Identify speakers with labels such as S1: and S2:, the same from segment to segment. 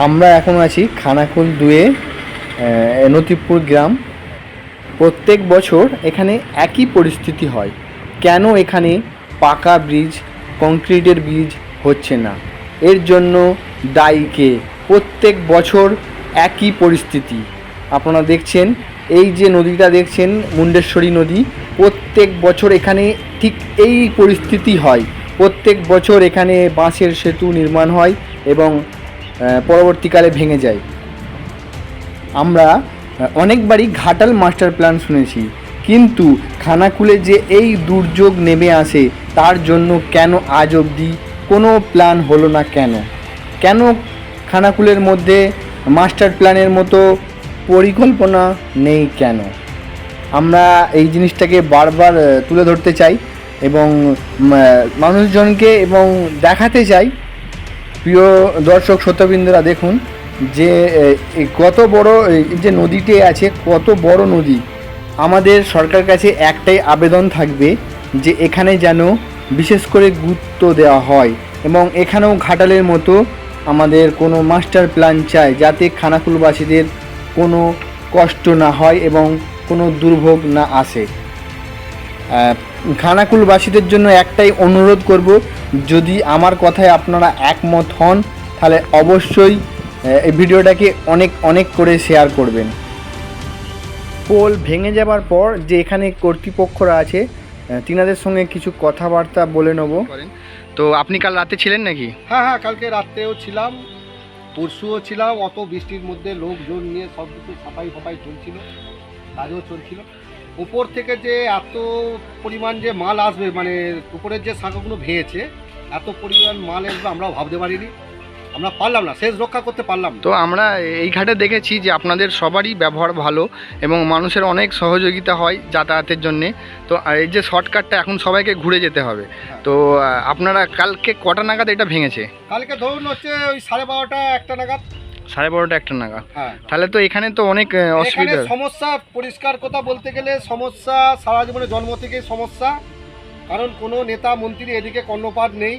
S1: আমরা এখন আছি খানাকুল দুয়ে নতিপুর গ্রাম। প্রত্যেক বছর এখানে একই পরিস্থিতি হয়। কেন এখানে পাকা ব্রিজ, কংক্রিটের ব্রিজ হচ্ছে না? এর জন্য দায়ীকে প্রত্যেক বছর একই পরিস্থিতি। আপনারা দেখছেন, এই যে নদীটা দেখছেন, মুন্ডেশ্বরী নদী, প্রত্যেক বছর এখানে ঠিক এই পরিস্থিতি হয়। প্রত্যেক বছর এখানে বাঁশের সেতু নির্মাণ হয় এবং পরবর্তীকালে ভেঙে যায়। আমরা অনেকবারই ঘাটাল মাস্টার প্ল্যান শুনেছি, কিন্তু খানাকুলে যে এই দুর্যোগ নেমে আসে, তার জন্য কেন আজ অবধি কোনো প্ল্যান হলো না কেন? কেন খানাকুলের মধ্যে মাস্টার প্ল্যানের মতো পরিকল্পনা নেই কেন? আমরা এই জিনিসটাকে বারবার তুলে ধরতে চাই এবং মানুষজনকে এবং দেখাতে চাই প্রিয় দর্শক, শ্রোতবৃন্দরা দেখুন যে কত বড় যে নদীটি আছে, কত বড় নদী। আমাদের সরকার কাছে একটাই আবেদন থাকবে যে এখানে যেন বিশেষ করে গুরুত্ব দেওয়া হয় এবং এখানেও ঘাটালের মতো আমাদের কোনো মাস্টার প্ল্যান চাই যাতে খানাকুলবাসীদের কোনো কষ্ট না হয় এবং কোনো দুর্ভোগ না আসে। খানাকুলবাসীদের জন্য একটাই অনুরোধ করব যদি আমার কথায় আপনারা একমত হন তাহলে অবশ্যই এই ভিডিওটাকে অনেক অনেক করে শেয়ার করবেন। পোল ভেঙে যাবার পর যে এখানে কর্তৃপক্ষরা আছে তিনাদের সঙ্গে কিছু কথাবার্তা বলে নেব। তো আপনি কাল রাতে ছিলেন নাকি?
S2: হ্যাঁ হ্যাঁ কালকে রাত্রেও ছিলাম পরশুও ছিলাম অত বৃষ্টির মধ্যে লোকজন নিয়ে সব কিছু সাফাই ফাফাই চলছিল কাজও চলছিল। উপর থেকে যে এত পরিমাণ যে মাল আসবে মানে উপরের যে শাখাগুলো ভেঙেছে এত পরিমাণ মাল আসবে আমরাও ভাবতে পারিনি। আমরা পারলাম না শেষ রক্ষা করতে পারলাম
S1: তো আমরা এই ঘাটে দেখেছি যে আপনাদের সবারই ব্যবহার ভালো এবং মানুষের অনেক সহযোগিতা হয় যাতায়াতের জন্যে। তো এই যে শর্টকাটটা এখন সবাইকে ঘুরে যেতে হবে। তো আপনারা কালকে কটা নাগাদ এটা ভেঙেছে?
S2: কালকে ধরুন হচ্ছে ওই সাড়ে বারোটা একটা নাগাদ।
S1: সাড়ে বারোটা একটা নাগাদ।
S2: হ্যাঁ।
S1: তাহলে তো এখানে তো অনেক অসুবিধা।
S2: সমস্যা পরিষ্কার কথা বলতে গেলে সমস্যা সারা জীবনে জন্ম থেকে সমস্যা। কারণ কোনো নেতা মন্ত্রী এদিকে কর্ণপাত নেই।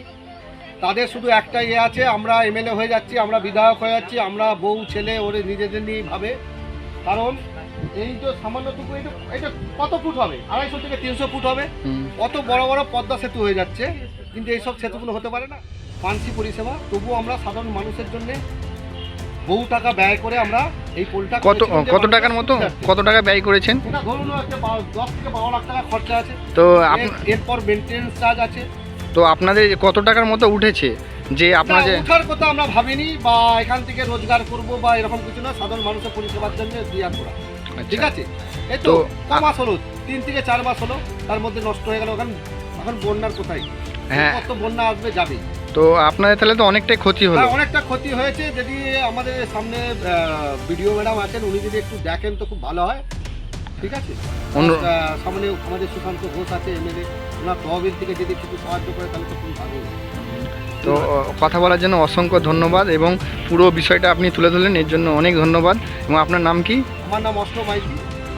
S2: তাদের শুধু একটা ইয়ে আছে আমরা এমএলএ হয়ে যাচ্ছি আমরা বিধায়ক হয়ে যাচ্ছি আমরা বউ ছেলে ওরে নিজেদের নিয়েই ভাবে। কারণ এই যে সামান্যটুকু এটা এটা কত ফুট হবে? আড়াইশো থেকে তিনশো ফুট হবে। কত বড় বড় পদ্মা সেতু হয়ে যাচ্ছে। কিন্তু এইসব সেতুগুলো হতে পারে না। মানসি পরিষেবা তবুও আমরা সাধারণ মানুষের জন্য বহু টাকা ব্যয় করে আমরা এই পোলটা
S1: কত কত টাকার মতো? কত টাকা ব্যয় করেছেন?
S2: এটা ধরুন বারো- দশ থেকে বারো লাখ টাকা খরচা আছে।
S1: তো
S2: এর- এরপর মেনটেন্স চার্জ আছে।
S1: তো আপনাদের কত টাকার মতো উঠেছে? যে আপনার যে
S2: ওঠার কথা আমরা ভাবিনি বা এখান থেকে রোজগার করব বা এরকম কিছু না সাধারণ মানুষের পরিষেবার জন্য দিয়া করা ঠিক
S1: আচ্ছা,
S2: আছে? এই
S1: তো
S2: তো ক মাস হলো তিন থেকে চার মাস হলো তার মধ্যে নষ্ট হয়ে গেল এখন এখন বন্যার কোথায়?
S1: হ্যাঁ।
S2: কত বন্যা আসবে যাবে
S1: তো আপনাদের তাহলে তো অনেকটাই ক্ষতি হলো।
S2: হ্যাঁ, অনেকটা ক্ষতি হয়েছে। যদি আমাদের সামনে ভিডিও ম্যাডাম আছেন উনি যদি একটু দেখেন তো খুব ভালো হয়। ঠিক আছে? সামনে আমাদের সুশান্ত ঘোষ আছে এমএলএ ওনার তহবিল থেকে যদি কিছু সাহায্য করে তাহলে তো খুবই ভালো
S1: তো কথা বলার জন্য অসংখ্য ধন্যবাদ এবং পুরো বিষয়টা আপনি তুলে ধরলেন এর জন্য অনেক ধন্যবাদ। এবং আপনার নাম কি?
S2: আমার নাম অষ্ট মাইতি।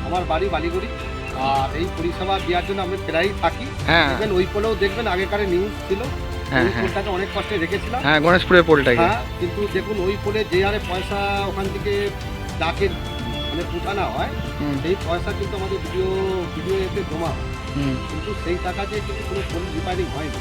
S2: আমার বাড়ি বালিগুড়ি। আর এই পরিষেবা দেওয়ার জন্য আমি প্রায়ই থাকি।
S1: হ্যাঁ।
S2: ওই পোলেও দেখবেন আগেকার নিউজ ছিল।
S1: হ্যাঁ হ্যাঁ।
S2: পোলটাকে অনেক কষ্টে রেখেছিলাম।
S1: হ্যাঁ গণেশপুরের পোলটাকে।
S2: হ্যাঁ কিন্তু দেখুন ওই পোলে যে হারে পয়সা ওখান থেকে ডাকের মানে উঠানো হয় সেই পয়সা কিন্তু আমাদের ভিডিও ভিডিও এতে জমা হয়। কিন্তু সেই টাকা দিয়ে কিন্তু কোনো পোল রিপেয়ারিং
S1: হয়
S2: না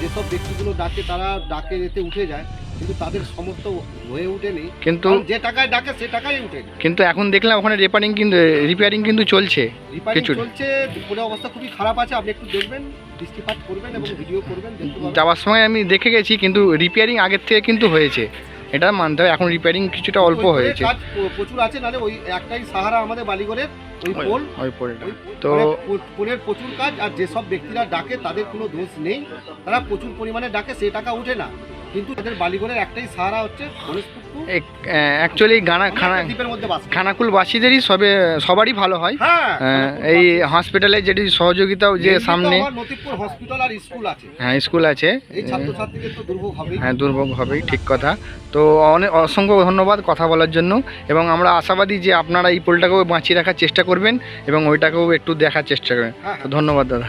S2: যেসব ব্যক্তিগুলো ডাকে তারা ডাকে এতে উঠে যায়। কিন্তু তাদের সমস্ত হয়ে ওঠেনি।
S1: কিন্তু
S2: যে টাকায় ডাকে সে টাকাই উঠেনি
S1: কিন্তু এখন দেখলাম ওখানে রিপেয়ারিং কিন্তু রিপেয়ারিং কিন্তু চলছে কিছু-
S2: চলছে পুরো অবস্থা খুবই খারাপ আছে আপনি একটু দেখবেন দৃষ্টিপাত করবেন এবং ভিডিও করবেন
S1: যাওয়ার সময় আমি দেখে গেছি কিন্তু রিপেয়ারিং আগের থেকে কিন্তু হয়েছে। এটা মানতে হবে এখন রিপেয়ারিং কিছুটা অল্প হয়েছে।
S2: প্রচুর আছে নাহলে ওই একটাই সাহারা আমাদের বালিগড়ের ওই পোল।
S1: ওই পোলটা তো-
S2: পোলের প্রচুর কাজ আর যেসব ব্যক্তিরা ডাকে তাদের কোনো দোষ নেই। তারা প্রচুর পরিমাণে ডাকে সে টাকা উঠে না। কিন্তু তাদের বালিগড়ের একটাই সাহারা হচ্ছে
S1: অ্যাকচুয়ালি গানা খানা
S2: একটা দ্বীপের মধ্যে বাস করি।
S1: খানাকুলবাসীদেরই সবে সবাই ভালো হয়।
S2: হ্যাঁ
S1: এই হসপিটালে যেটি সহযোগিতাও যে সামনে
S2: নতিপুর হসপিটাল আর স্কুল আছে।
S1: হ্যাঁ স্কুল আছে। হ্যাঁ দুর্ভোগ হবেই ঠিক কথা। তো অনেক অসংখ্য ধন্যবাদ কথা বলার জন্য। এবং আমরা আশাবাদী যে আপনারা এই পোলটাকেও বাঁচিয়ে রাখার চেষ্টা করবেন এবং ওইটাকেও একটু দেখার চেষ্টা করবেন।
S2: হ্যাঁ
S1: ধন্যবাদ দাদা।